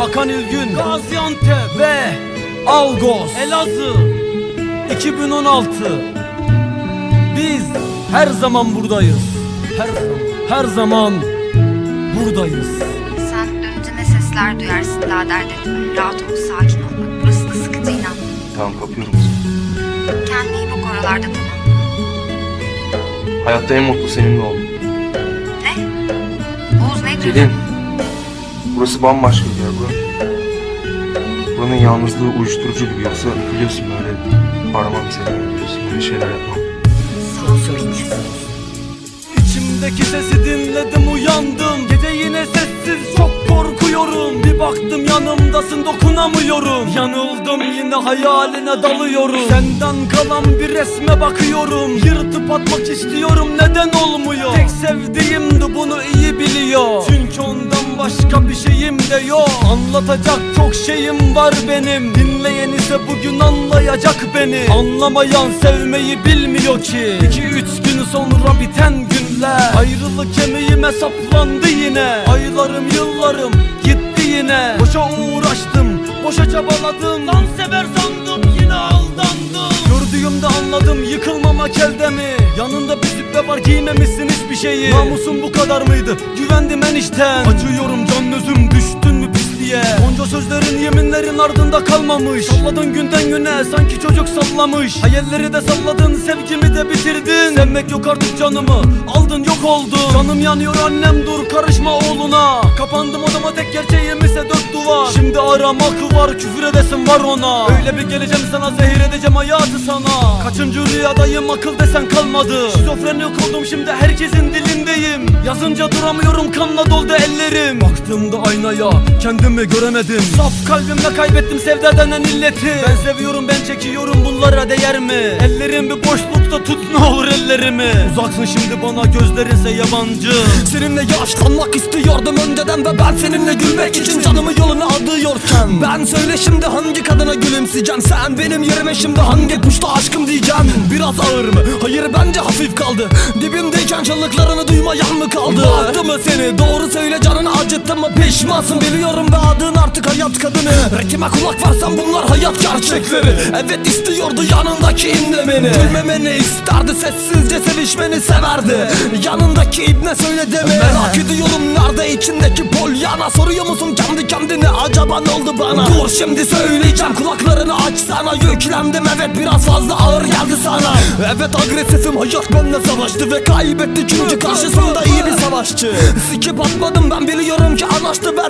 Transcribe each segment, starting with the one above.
Hakan İlgün Gaziantep ve Algos Elazığ 2016 Biz her zaman buradayız Her Her zaman buradayız Sen dönünce ne sesler duyarsın daha dert etme. Rahat ol, sakin ol. Burası da sıkıntı inan. Tamam kapıyorum iyi bak oralarda tamam? Hayatta en mutlu seninle oldum. Ne? Oğuz ne diyorsun? Celin. Burası bambaşka bir yer bura. Buranın yalnızlığı uyuşturucu gibi. Yoksa biliyorsun böyle aramam seni biliyorsun böyle şeyler yapmam. İçimdeki sesi dinledim uyandım. Gece yine sessiz çok Bir baktım yanımdasın dokunamıyorum. Yanıldım yine hayaline dalıyorum. Senden kalan bir resme bakıyorum. Yırtıp atmak istiyorum neden olmuyor? Tek sevdiğimdi bunu iyi biliyor. Çünkü ondan başka bir şeyim de yok. Anlatacak çok şeyim var benim. Dinleyen ise bugün anlayacak beni. Anlamayan sevmeyi bilmiyor ki. İki üç gün sonra biten günler. Ayrılık kemiğime saplandı yine. Aylarım yıllarım yine. Boşa uğraştım boşa çabaladım. Lan sever sandım yine aldandım. Gördüğümde anladım yıkılmamak elde mi? Yanında bir züppe var giymemişsin hiçbir şeyi. Namusun bu kadar mıydı? Güvendim enişten. Acıyorum can özüm düştün mü pisliğe Onca sözlerin yeminlerin ardında kalmamış. Salladın günden güne sanki çocuk sallamış. Hayalleri de salladın sevgimi de bitirdin. Sevmek yok artık canımı aldın yok oldun. Canım yanıyor annem dur karışma oğluna. Kapandım odama tek gerçeğim ise dört duvar. Şimdi aramak var küfür edesin var ona. Öyle bir geleceğim sana zehir edeceğim hayatı sana. Kaçıncı rüyadayım akıl desen kalmadı. Şizofrenik oldum şimdi herkesin dilindeyim. Yazınca duramıyorum kanla doldu ellerim. Baktığımda aynaya kendimi göremedim Saf kalbimle kaybettim sevda denen illeti Ben seviyorum ben çekiyorum bunlara değer mi? Ellerim bir boşlukta tut ne olur ellerimi Uzaksın şimdi bana gözlerinse yabancı Seninle yaşlanmak istiyordum önceden ve ben seninle gülmek için canımı yoluna adıyorken Ben söyle şimdi hangi kadına gülümseyeceğim Sen benim yerime şimdi hangi puşta aşkım diyeceğim Biraz ağır mı? Hayır bence hafif kaldı Dibimdeyken çığlıklarını duymayan mı kaldı? Baktı mı seni? Doğru söyle canını acıttın mı? Pişmansın biliyorum ve adın artık hayat kadını. Ritime kulak versen bunlar hayat gerçekleri. Evet istiyordu yanındaki inlemeni. Gülmemeni isterdi sessizce sevişmeni severdi. Yanındaki ibne söyle deme Merak ediyorum nerede içindeki polyana? Soruyor musun kendi kendine acaba ne oldu bana? Dur şimdi söyleyeceğim kulaklarını açsana Yüklendim evet biraz fazla ağır geldi sana. Evet agresifim hayat benimle savaştı ve kaybetti. Çünkü karşısında iyi bir savaşçı. Sikip atmadım ben biliyorum ki anlaştı Ve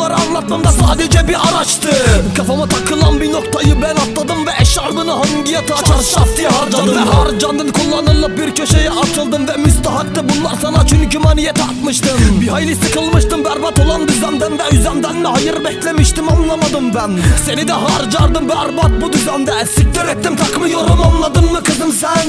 bunları anlatmamda sadece bir araçtı. Kafama takılan bir noktayı ben atladım Ve eşarbını hangi yatağa çarşaf diye harcadım. Ve harcandın kullanılıp bir köşeye atıldım Ve müstahaktı bunlar sana çünkü maniyet atmıştım. Bir hayli sıkılmıştım berbat olan düzenden ve üzemden mi Hayır beklemiştim anlamadım ben. Seni de harcardım berbat bu düzende. Siktir ettim takmıyorum anladın mı kızım sen